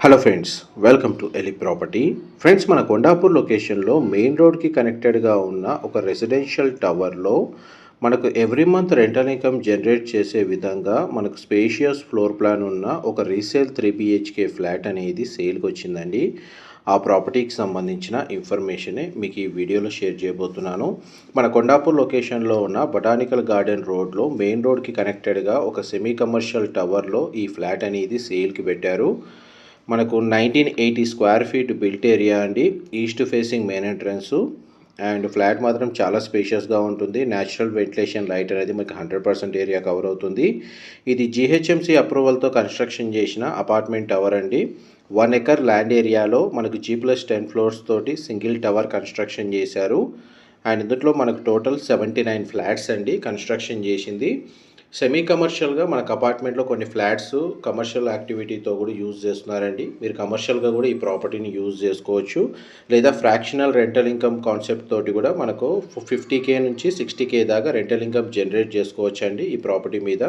Hello friends welcome to Eli property friends మన కొండాపూర్ లొకేషన్లో main రోడ్కి కనెక్టెడ్గా ఉన్న ఒక రెసిడెన్షియల్ టవర్లో మనకు every month rental income generate చేసే విధంగా మనకు స్పేషియస్ ఫ్లోర్ ప్లాన్ ఉన్న ఒక రీసేల్ త్రీ బిహెచ్కే ఫ్లాట్ అనేది సేల్కి వచ్చిందండి. ఆ ప్రాపర్టీకి సంబంధించిన ఇన్ఫర్మేషనే మీకు ఈ వీడియోలో షేర్ చేయబోతున్నాను. మన కొండాపూర్ లొకేషన్లో ఉన్న బొటానికల్ గార్డెన్ రోడ్లో మెయిన్ రోడ్కి కనెక్టెడ్గా ఒక సెమీ కమర్షియల్ టవర్లో ఈ ఫ్లాట్ అనేది సేల్కి పెట్టారు. మనకు nineteen eighty square feet built area అండి. East facing main entrance and flat మాత్రం చాలా స్పేషియస్గా ఉంటుంది. న్యాచురల్ వెంటిలేషన్ లైట్ అనేది మనకి హండ్రెడ్ పర్సెంట్ ఏరియా కవర్ అవుతుంది. ఇది జీహెచ్ఎంసీ అప్రూవల్తో కన్స్ట్రక్షన్ చేసిన అపార్ట్మెంట్ టవర్ అండి. వన్ ఎకర్ ల్యాండ్ ఏరియాలో మనకు జీ ప్లస్ టెన్ ఫ్లోర్స్ తోటి సింగిల్ టవర్ కన్స్ట్రక్షన్ చేశారు. అండ్ ఇందులో మనకు టోటల్ సెవెంటీ నైన్ ఫ్లాట్స్ అండి కన్స్ట్రక్షన్ చేసింది. సెమీ కమర్షియల్గా మనకు అపార్ట్మెంట్లో కొన్ని ఫ్లాట్స్ కమర్షియల్ యాక్టివిటీతో కూడా యూజ్ చేస్తున్నారండి. మీరు కమర్షియల్గా కూడా ఈ ప్రాపర్టీని యూజ్ చేసుకోవచ్చు. లేదా ఫ్రాక్షనల్ రెంటల్ ఇన్కమ్ కాన్సెప్ట్ తోటి కూడా మనకు ఫిఫ్టీ కే నుంచి సిక్స్టీ కే దాకా రెంటల్ ఇన్కమ్ జనరేట్ చేసుకోవచ్చు అండి ఈ ప్రాపర్టీ మీద.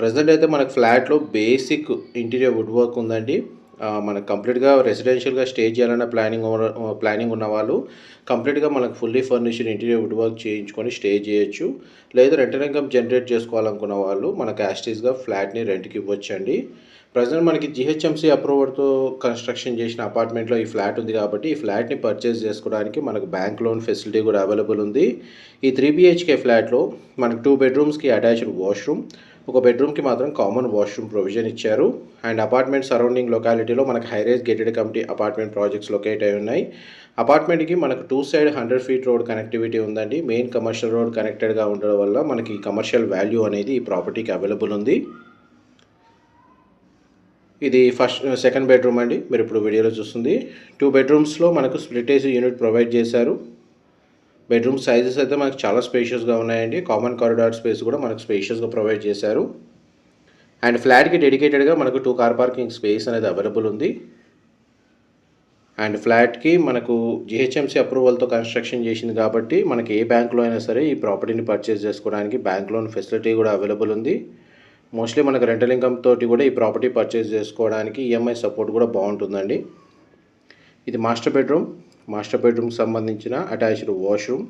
ప్రజెంట్ అయితే మనకు ఫ్లాట్లో బేసిక్ ఇంటీరియర్ వుడ్ వర్క్ ఉందండి. మనకు కంప్లీట్గా రెసిడెన్షియల్గా స్టే చేయాలన్న ప్లానింగ్ ప్లానింగ్ ఉన్న వాళ్ళు కంప్లీట్గా మనకు fully furnished interior wood work చేయించుకొని స్టే చేయొచ్చు. లేదా రెంటల్ ఇన్కమ్ జనరేట్ చేసుకోవాలనుకున్న వాళ్ళు మనకు యాస్టీస్గా ఫ్లాట్ని రెంట్కి ఇవ్వచ్చండి. ప్రజెంట్ మనకి జిహెచ్ఎంసీ అప్రూవర్తో కన్స్ట్రక్షన్ చేసిన అపార్ట్మెంట్లో ఈ ఫ్లాట్ ఉంది కాబట్టి ఈ ఫ్లాట్ని పర్చేస్ చేసుకోవడానికి మనకు బ్యాంక్ లోన్ ఫెసిలిటీ కూడా అవైలబుల్ ఉంది. ఈ త్రీ బిహెచ్కే ఫ్లాట్లో మనకు టూ బెడ్రూమ్స్కి అటాచ్డ్ వాష్రూమ్ ఒక బెడ్రూమ్కి మాత్రం కామన్ వాష్రూమ్ ప్రొవిజన్ ఇచ్చారు. అండ్ అపార్ట్మెంట్ సరౌండింగ్ లొకాలిటీలో మనకు highrise gated community apartment projects locate అయి ఉన్నాయి. అపార్ట్మెంట్కి మనకు two side hundred feet road connectivity ఉందండి. మెయిన్ కమర్షియల్ రోడ్ కనెక్టెడ్గా ఉండడం వల్ల మనకి కమర్షియల్ వాల్యూ అనేది ఈ ప్రాపర్టీకి అవైలబుల్ ఉంది. ఇది ఫస్ట్ సెకండ్ బెడ్రూమ్ అండి. మీరు ఇప్పుడు వీడియోలో చూస్తుంది. టూ బెడ్రూమ్స్లో మనకు స్ప్లిట్ ఏసీ యూనిట్ ప్రొవైడ్ చేశారు. బెడ్రూమ్ సైజెస్ అయితే మనకు చాలా స్పేషియస్గా ఉన్నాయండి. కామన్ కారిడార్ స్పేస్ కూడా మనకు స్పేషియస్గా ప్రొవైడ్ చేశారు. అండ్ ఫ్లాట్కి డెడికేటెడ్గా మనకు టూ కార్ పార్కింగ్ స్పేస్ అనేది అవైలబుల్ ఉంది. అండ్ ఫ్లాట్కి మనకు జిహెచ్ఎంసీ అప్రూవల్తో కన్స్ట్రక్షన్ చేసింది కాబట్టి మనకి ఏ బ్యాంక్లో అయినా సరే ఈ ప్రాపర్టీని పర్చేస్ చేసుకోవడానికి బ్యాంక్ లోన్ ఫెసిలిటీ కూడా అవైలబుల్ ఉంది. మోస్ట్లీ మనకు రెంటల్ ఇన్కమ్ తోటి కూడా ఈ ప్రాపర్టీ పర్చేస్ చేసుకోవడానికి ఈఎంఐ సపోర్ట్ కూడా బాగుంటుందండి. ఇది మాస్టర్ బెడ్రూమ్ మాస్టర్ బెడ్రూమ్కి సంబంధించిన అటాచ్డ్ వాష్రూమ్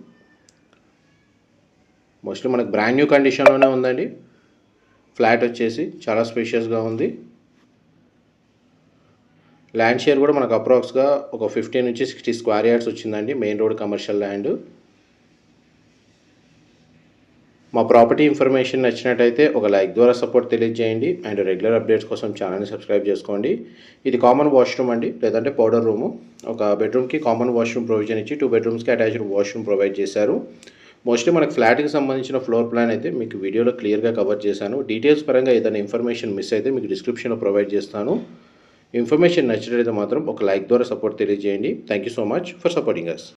మోస్ట్లీ మనకు బ్రాండ్ న్యూ కండిషన్లోనే ఉందండి. ఫ్లాట్ వచ్చేసి చాలా స్పేషియస్గా ఉంది. ల్యాండ్ షేర్ కూడా మనకు అప్రాక్స్గా ఒక ఫిఫ్టీ నుంచి సిక్స్టీ స్క్వేర్ యార్డ్స్ వచ్చిందండి. మెయిన్ రోడ్ కమర్షియల్ ల్యాండ్ మా ప్రాపర్టీ ఇన్ఫర్మేషన్ నచ్చినట్టయితే ఒక లైక్ ద్వారా సపోర్ట్ తెలియజేయండి అండ్ రెగ్యులర్ అప్డేట్స్ కోసం ఛానల్ని సబ్స్క్రైబ్ చేసుకోండి. ఇది కామన్ వాష్రూమ్ అండి లేదంటే పౌడర్ రూము. ఒక బెడ్రూమ్కి కామన్ వాష్రూమ్ ప్రొవిజన్ ఇచ్చి టూ బెడ్రూమ్స్కి అటాచ్డ్ వాష్రూమ్ ప్రొవైడ్ చేశారు. మోస్ట్లీ మనకు ఫ్లాట్కి సంబంధించిన ఫ్లోర్ ప్లాన్ అయితే మీకు వీడియోలో క్లియర్గా కవర్ చేశాను. డీటెయిల్స్ పరంగా ఏదైనా ఇన్ఫర్మేషన్ మిస్ అయితే మీకు డిస్క్రిప్షన్లో ప్రొవైడ్ చేస్తాను. ఇన్ఫర్మేషన్ నచ్చినట్లయితే మాత్రం ఒక లైక్ ద్వారా సపోర్ట్ తెలియజేయండి. Thank you so much for supporting us